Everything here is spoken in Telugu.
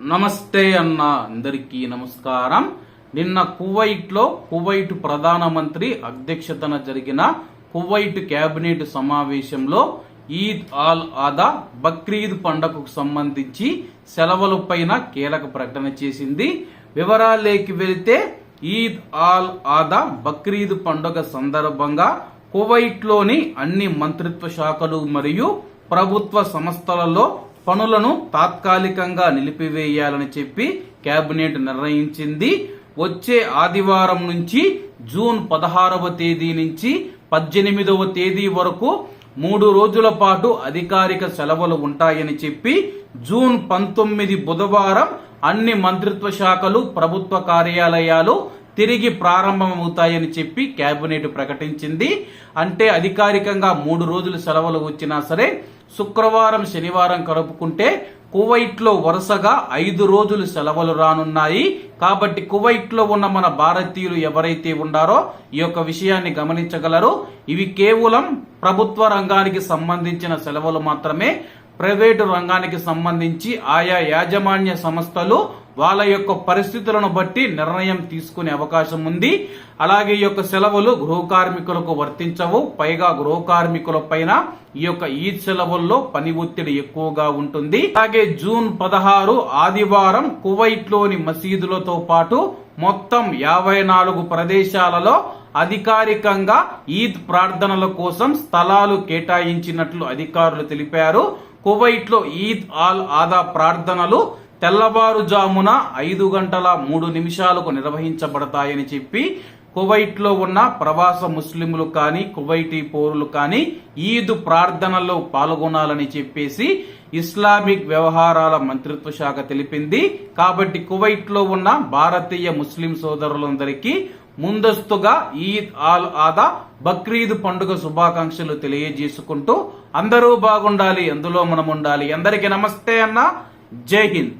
నమస్తే అన్న అందరికీ నమస్కారం. నిన్న కువైట్లో కువైట్ ప్రధానమంత్రి అధ్యక్షతన జరిగిన కువైట్ కేబినెట్ సమావేశంలో ఈద్ ఆల్ ఆదా బక్రీద్ పండగకు సంబంధించి సెలవులపైన కీలక ప్రకటన చేసింది. వివరాలేకి వెళితే ఈద్ ఆల్ ఆదా బక్రీద్ పండుగ సందర్భంగా కువైట్లోని అన్ని మంత్రిత్వ శాఖలు మరియు ప్రభుత్వ సంస్థలలో పనులను తాత్కాలికంగా నిలిపివేయాలని చెప్పి కేబినెట్ నిర్ణయించింది. వచ్చే ఆదివారం నుంచి జూన్ పదహారవ తేదీ నుంచి పద్దెనిమిదవ తేదీ వరకు మూడు రోజుల పాటు అధికారిక సెలవులు ఉంటాయని చెప్పి జూన్ పంతొమ్మిది బుధవారం అన్ని మంత్రిత్వ శాఖలు ప్రభుత్వ కార్యాలయాలు తిరిగి ప్రారంభమవుతాయని చెప్పి కేబినెట్ ప్రకటించింది. అంటే అధికారికంగా మూడు రోజులు సెలవులు వచ్చినా సరే శుక్రవారం శనివారం కలుపుకుంటే కువైట్లో వరుసగా ఐదు రోజులు సెలవులు రానున్నాయి. కాబట్టి కువైట్లో ఉన్న మన భారతీయులు ఎవరైతే ఉన్నారో ఈ యొక్క విషయాన్ని గమనించగలరు. ఇవి కేవలం ప్రభుత్వ రంగానికి సంబంధించిన సెలవులు మాత్రమే. ప్రైవేటు రంగానికి సంబంధించి ఆయా యాజమాన్య సంస్థలు వాళ్ళ యొక్క పరిస్థితులను బట్టి నిర్ణయం తీసుకునే అవకాశం ఉంది. అలాగే ఈ యొక్క సెలవులు గృహ కార్మికులకు వర్తించవు. పైగా గృహ కార్మికుల పైన ఈ యొక్క ఈద్ సెలవుల్లో పని ఒత్తిడి ఎక్కువగా ఉంటుంది. అలాగే జూన్ పదహారు ఆదివారం కువైట్లోని మసీదులతో పాటు మొత్తం యాభై నాలుగు ప్రదేశాలలో అధికారికంగా ఈద్ ప్రార్థనల కోసం స్థలాలు కేటాయించినట్లు అధికారులు తెలిపారు. కువైట్లో ఈద్ ఆల్ ఆదా ప్రార్థనలు తెల్లవారుజామున ఐదు గంటల మూడు నిమిషాలకు నిర్వహించబడతాయని చెప్పి కువైట్లో ఉన్న ప్రవాస ముస్లింలు కానీ కువైటీ పౌరులు కానీ ఈద్ ప్రార్థనల్లో పాల్గొనాలని చెప్పేసి ఇస్లామిక్ వ్యవహారాల మంత్రిత్వ శాఖ తెలిపింది. కాబట్టి కువైట్లో ఉన్న భారతీయ ముస్లిం సోదరులందరికీ ముందస్తుగా ఈద్ ఆల్ ఆదా బక్రీద్ పండుగ శుభాకాంక్షలు తెలియజేసుకుంటూ అందరూ బాగుండాలి అందులో మనం ఉండాలి అందరికీ నమస్తే అన్న. జై హింద్.